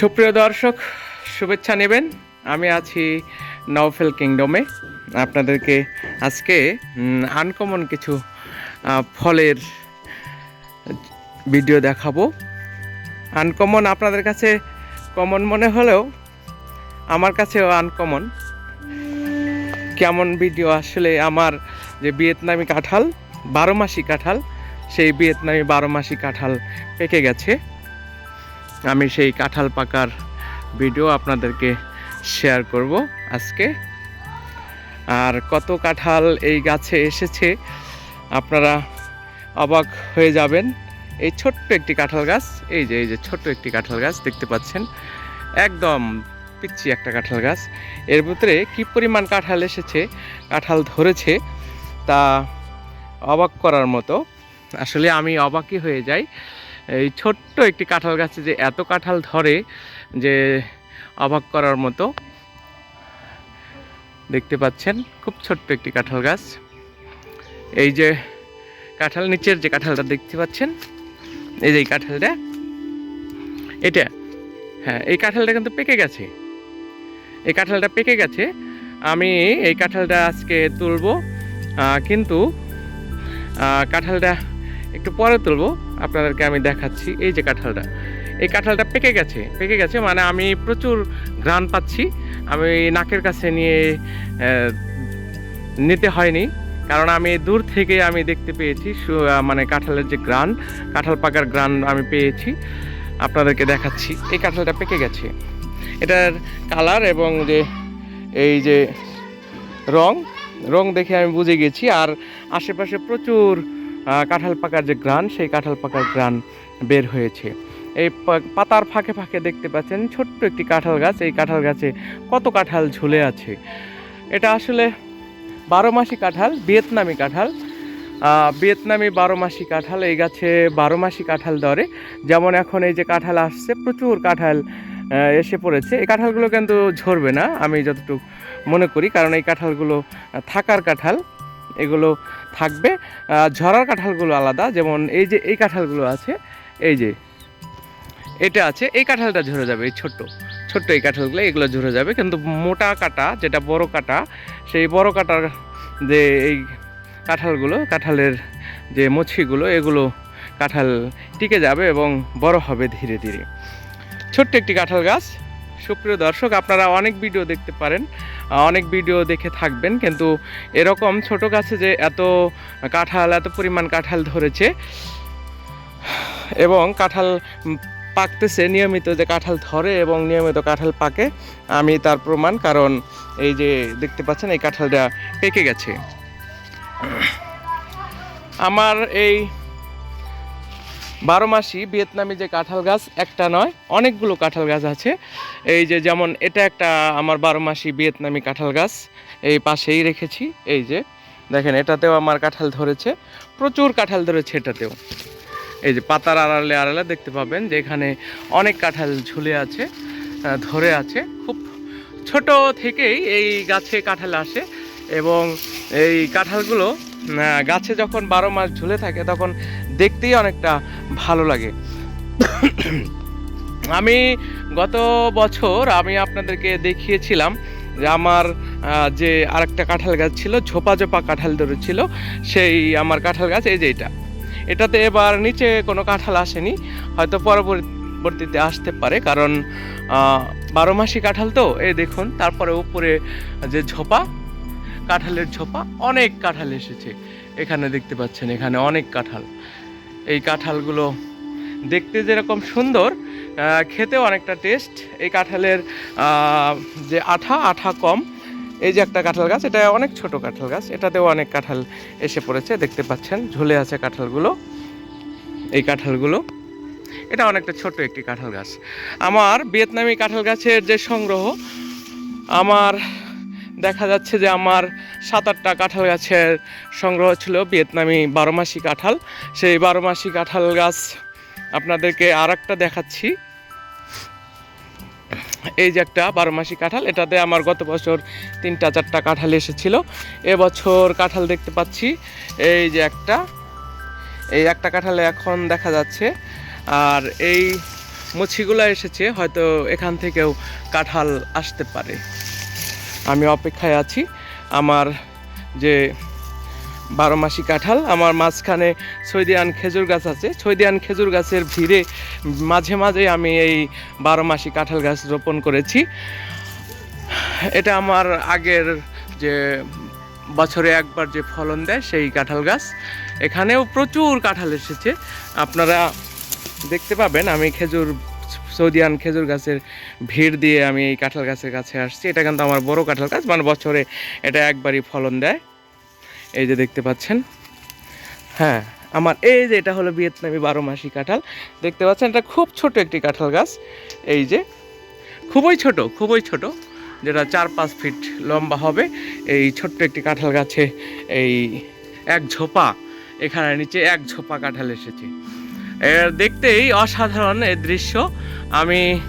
সুপ্রিয় দর্শক, শুভেচ্ছা নেবেন। আমি আছি নওফেল কিংডমে আপনাদেরকে আজকে আনকমন কিছু ফলের ভিডিও দেখাবো। আনকমন আপনাদের কাছে কমন মনে হলেও, আমার কাছেও আনকমন কেমন ভিডিও আসলে আমার যে ভিয়েতনামি কাঁঠাল, বারো মাসি কাঁঠাল, সেই ভিয়েতনামি বারো মাসি কাঁঠাল পেকে গেছে। আমি সেই কাঁঠাল পাকার ভিডিও আপনাদেরকে শেয়ার করব আজকে। আর কত কাঁঠাল এই গাছে এসেছে, আপনারা অবাক হয়ে যাবেন। এই ছোট্ট একটি কাঁঠাল গাছ, এই যে এই যে ছোট্ট একটি কাঁঠাল গাছ দেখতে পাচ্ছেন। একদম পিচ্ছি একটা কাঁঠাল গাছ। এর ভিতরে কী পরিমাণ কাঁঠাল এসেছে, কাঁঠাল ধরেছে, তা অবাক করার মতো। আসলে আমি অবাকই হয়ে যাই। এই ছোট্ট একটি কাঁঠাল গাছে যে এত কাঁঠাল ধরে যে অবাক করার মতো। দেখতে পাচ্ছেন, খুব ছোট্ট একটি কাঁঠাল গাছ। এই যে কাঁঠাল নিচের যে কাঁঠালটা দেখতে পাচ্ছেন, এই যে এই কাঁঠালটা, এটা হ্যাঁ এই কাঁঠালটা কিন্তু পেকে গেছে। এই কাঁঠালটা পেকে গেছে, আমি এই কাঁঠালটা আজকে তুলবো কিন্তু কাঁঠালটা একটু পরে তুলবো। আপনাদেরকে আমি দেখাচ্ছি, এই যে কাঁঠালটা। এই কাঁঠালটা পেকে গেছে পেকে গেছে মানে আমি প্রচুর ঘ্রাণ পাচ্ছি। আমি নাকের কাছে নিয়ে নিতে হয়নি, কারণ আমি দূর থেকে আমি দেখতে পেয়েছি মানে কাঁঠালের যে গ্রান কাঁঠাল পাকার গ্রান আমি পেয়েছি। আপনাদেরকে দেখাচ্ছি, এই কাঁঠালটা পেকে গেছে। এটার কালার এবং যে, এই যে রং রং দেখে আমি বুঝে গেছি, আর আশেপাশে প্রচুর কাঁঠাল পাকার যে গ্রান, সেই কাঁঠাল পাকার গ্রান বের হয়েছে। এই পাতার ফাঁকে ফাঁকে দেখতে পাচ্ছেন ছোট্ট একটি কাঁঠাল গাছ। এই কাঁঠাল গাছে কত কাঁঠাল ঝুলে আছে? এটা আসলে বারো মাসি কাঁঠাল, ভিয়েতনামি কাঁঠাল। ভিয়েতনামি বারো মাসি কাঁঠাল, এই গাছে বারো মাসি কাঁঠাল ধরে। যেমন এখন এই যে কাঁঠাল আসছে, প্রচুর কাঁঠাল এসে পড়েছে। এই কাঁঠালগুলো কিন্তু ঝরবে না, আমি যতটুকু মনে করি। কারণ এই কাঁঠালগুলো থাকার কাঁঠাল। এগুলো থাকবে। ঝরার কাঁঠালগুলো আলাদা, যেমন এই যে এই কাঁঠালগুলো আছে, এই যে এটা আছে, এই কাঁঠালটা ঝরে যাবে, এই ছোট্ট ছোট্ট এই কাঁঠালগুলো, এগুলো ঝরে যাবে। কিন্তু মোটা কাটা, যেটা বড় কাটা, সেই বড় কাটার যে এই কাঁঠালগুলো, কাঁঠালের যে মুছিগুলো, এগুলো কাঁঠাল টিকে যাবে এবং বড় হবে ধীরে ধীরে। ছোট্ট একটি কাঁঠাল গাছ। সুপ্রিয় দর্শক, আপনারা অনেক ভিডিও দেখতে পারেন। অনেক ভিডিও দেখে থাকবেন, কিন্তু এরকম ছোট গাছে যে এত কাঁঠাল, এত পরিমাণ কাঁঠাল ধরেছে, এবং কাঁঠাল পাকতেছে, নিয়মিত যে কাঁঠাল ধরে এবং নিয়মিত কাঁঠাল পাকে, আমি তার প্রমাণ, কারণ এই যে দেখতে পাচ্ছেন, এই কাঁঠালটা পেকে গেছে। আমার এই বারো মাসি ভিয়েতনামি যে কাঁঠাল গাছ, একটা নয়, অনেকগুলো কাঁঠাল গাছ আছে। এই যে যেমন এটা একটা আমার বারো মাসি ভিয়েতনামি কাঁঠাল গাছ, এই পাশেই রেখেছি, এই যে। দেখেন, এটাতেও আমার কাঁঠাল ধরেছে, প্রচুর কাঁঠাল ধরেছে এটাতেও। এই যে পাতার আড়ালে আড়ালে দেখতে পাবেন যে এখানে অনেক কাঁঠাল ঝুলে আছে ধরে আছে। খুব ছোট থেকেই এই গাছে কাঁঠাল আসে এবং এই কাঁঠালগুলো গাছে যখন বারো মাস ঝুলে থাকে তখন দেখতেই অনেকটা ভালো লাগে। আমি গত বছর আমি আপনাদেরকে দেখিয়েছিলাম যে আমার যে আরেকটা কাঁঠাল গাছ ছিল, ঝোপা ঝোপা কাঁঠাল ধরেছিল সেই আমার কাঁঠাল গাছ, এই যে এটা। এটাতে এবার নিচে কোনো কাঁঠাল আসেনি, হয়তো পরবর্তীতে আসতে পারে, কারণ বারো মাসি কাঁঠাল তো, এই দেখুন, তারপরে উপরে যে ঝোপা, কাঁঠালের ঝোপা, অনেক কাঁঠাল এসেছে। এখানে দেখতে পাচ্ছেন, এখানে অনেক কাঁঠাল। এই কাঁঠালগুলো দেখতে যেরকম সুন্দর খেতেও অনেকটা টেস্ট এই কাঁঠালের যে আঠা আঠা কম। এই যে একটা কাঁঠাল গাছ, এটা অনেক ছোট কাঁঠাল গাছ। এটাতেও অনেক কাঁঠাল এসে পড়েছে, দেখতে পাচ্ছেন, ঝুলে আছে কাঁঠালগুলো। এই কাঁঠালগুলো, এটা অনেকটা ছোট একটি কাঁঠাল গাছ। আমার ভিয়েতনামি কাঁঠাল গাছের যে সংগ্রহ, আমার দেখা যাচ্ছে যে আমার সাত আটটা কাঁঠাল গাছের সংগ্রহ ছিল ভিয়েতনামি বারো মাসি কাঁঠাল। সেই বারো মাসি কাঁঠাল গাছ আপনাদেরকে আর একটা দেখাচ্ছি। এই যে একটা বারো মাসি কাঁঠাল, এটাতে আমার গত বছর তিনটা চারটা কাঁঠাল এসেছিল। এবছর কাঁঠাল দেখতে পাচ্ছি, এই যে একটা। এই একটা কাঁঠালে এখন দেখা যাচ্ছে, আর এই মুছিগুলো এসেছে, হয়তো এখান থেকেও কাঁঠাল আসতে পারে। আমি অপেক্ষায় আছি। আমার যে বারো মাসি কাঁঠাল, আমার মাঝখানে সৈদিয়ান খেজুর গাছ আছে। সৈদিয়ান খেজুর গাছের ভিড়ে মাঝে মাঝে আমি এই বারো মাসি কাঁঠাল গাছ রোপণ করেছি। এটা আমার আগের যে বছরে একবার যে ফলন দেয় সেই কাঁঠাল গাছ। এখানেও প্রচুর কাঁঠাল এসেছে। আপনারা দেখতে পাবেন, আমি খেজুর সৌদিয়ান খেজুর গাছের ভিড় দিয়ে আমি এই কাঁঠাল গাছের কাছে আসছি। এটা কিন্তু আমার বড় কাঁঠাল গাছ মানে বছরে এটা একবারই ফলন দেয়। এই যে দেখতে পাচ্ছেন। হ্যাঁ আমার এই যে এটা হলো ভিয়েতনামি বারো মাসি কাঁঠাল। দেখতে পাচ্ছেন, এটা খুব ছোট একটি কাঁঠাল গাছ। এই যে, খুবই ছোট খুবই ছোট, যেটা চার পাঁচ ফিট লম্বা হবে। এই ছোট্ট একটি কাঁঠাল গাছে এই এক ঝোপা, এখানে নিচে এক ঝোপা কাঁঠাল এসেছে। এর দেখতেই অসাধারণ এই দৃশ্য। আমি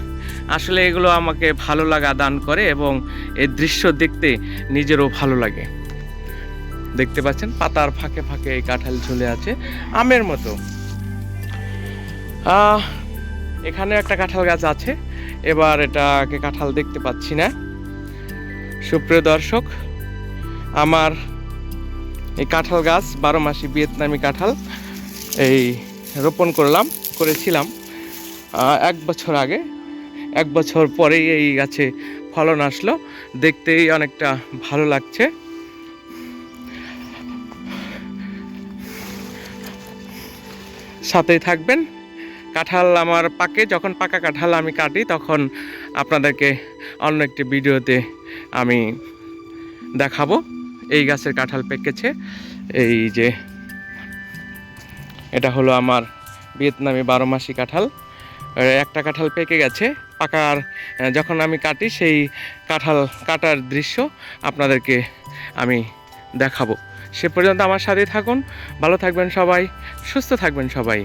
আসলে এগুলো আমাকে ভালো লাগা দান করে এবং এই দৃশ্য দেখতে নিজেরও ভালো লাগে। দেখতে পাচ্ছেন পাতার ফাঁকে ফাঁকে এই কাঁঠাল ঝুলে আছে আমের মতো। আহ, এখানে একটা কাঁঠাল গাছ আছে এবার এটাকে কাঁঠাল দেখতে পাচ্ছি না। সুপ্রিয় দর্শক আমার এই কাঁঠাল গাছ বারো মাসি ভিয়েতনামি কাঁঠাল এই রোপণ করলাম করেছিলাম। এক বছর আগে, এক বছর পরেই এই গাছে ফলন আসলো। দেখতেই অনেকটা ভালো লাগছে। সাথেই থাকবেন। কাঁঠাল আমার পাকে, যখন পাকা কাঁঠাল আমি কাটি, তখন আপনাদেরকে অন্য একটি ভিডিওতে আমি দেখাবো। এই গাছের কাঁঠাল পেকেছে। এই যে, এটা হলো আমার ভিয়েতনামি বারো মাসি কাঁঠাল। একটা কাঁঠাল পেকে গেছে। পাকার যখন আমি কাটি সেই কাঁঠাল কাটার দৃশ্য আপনাদেরকে আমি দেখাবো। সে পর্যন্ত আমার সাথে থাকুন, ভালো থাকবেন সবাই, সুস্থ থাকবেন সবাই।